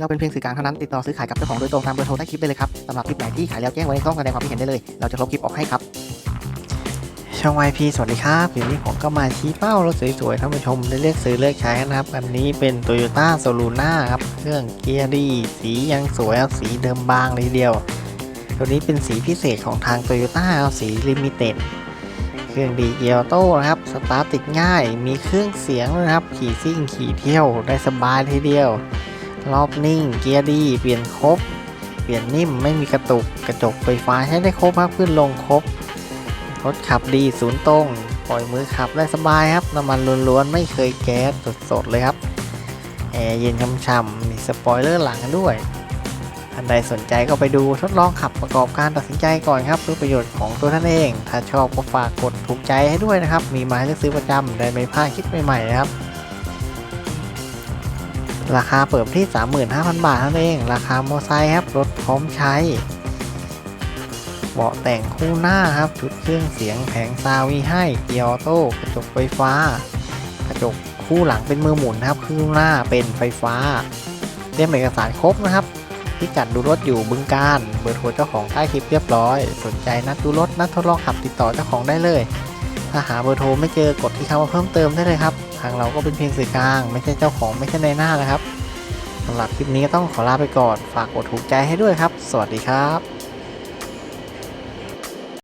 เราเป็นเพียงสื่อกลางเท่านั้นติดต่อซื้อขายกับเจ้าของโดยตรงตามเบอร์โทรใต้คลิปได้เลยครับสำหรับคลิปไหนที่ขายแล้วแจ้งไว้ในช่องแสดงความคิดเห็นได้เลย เราจะลบคลิปออกให้ครับช่อง YP สวัสดีครับวันนี้ผมก็มาชี้เป้ารถสวยๆท่านผู้ชมได้เลือกซื้อเลือกใช้นะครับ อันนี้เป็น Toyota s o l u n a ครับ เครื่องเกียร์ดี สียังสวยครับสีเดิมบางเลยเดียว ตัวนี้เป็นสีพิเศษของทาง Toyota ครับสี Limited เครื่องดีเกียร์โต้นะครับ สตาร์ทติดง่าย มีเครื่องเสียงนะครับ ขี่ซิ่งขี่เที่ยวได้สบายทีเดียว รอบนิ่ง เกียร์ดี เปลี่ยนครบ เปลี่ยนนิ่ม ไม่มีกระตุก กระจกไฟฟ้าใช้ได้ครบครับขึ้นลงครบ รถขับดีศูนย์ตรง ปล่อยมือขับได้สบายครับ น้ำมันล้วนๆ ไม่เคยแก๊สสดๆเลยครับ แอร์เย็นช่ำๆ มีสปอยเลอร์หลังด้วยท่านใดสนใจก็ไปดูทดลองขับประกอบการตัดสินใจก่อนครับเพื่อประโยชน์ของตัวท่านเอง ถ้าชอบก็ฝากกดถูกใจให้ด้วยนะครับ มีมาให้เลือกซื้อประจำได้ไม่พลาดคลิปใหม่ๆนะครับ ราคาเปิดที่ 35,000 บาทเท่านั้นเอง ราคามอเตอร์ไซค์ครับ รถพร้อมใช้ เบาะแต่งคู่หน้าครับ ชุดเครื่องเสียงแผงซาวีให้ เกียร์ออโต้ กระจกไฟฟ้า กระจกคู่หลังเป็นมือหมุนครับ คู่หน้าเป็นไฟฟ้าเตรียมเอกสารครบนะครับพิกัดดูรถอยู่บึงการ เบอร์โทรเจ้าของใต้คลิปเรียบร้อย สนใจนัดดูรถนัดทดลองขับติดต่อเจ้าของได้เลย ถ้าหาเบอร์โทรไม่เจอกดที่คำว่าเพิ่มเติมได้เลยครับ ทางเราก็เป็นเพียงสื่อกลาง ไม่ใช่เจ้าของไม่ใช่ในหน้านะครับสำหรับคลิปนี้ก็ต้องขอลาไปก่อน ฝากกดถูกใจให้ด้วยครับ สวัสดีครับ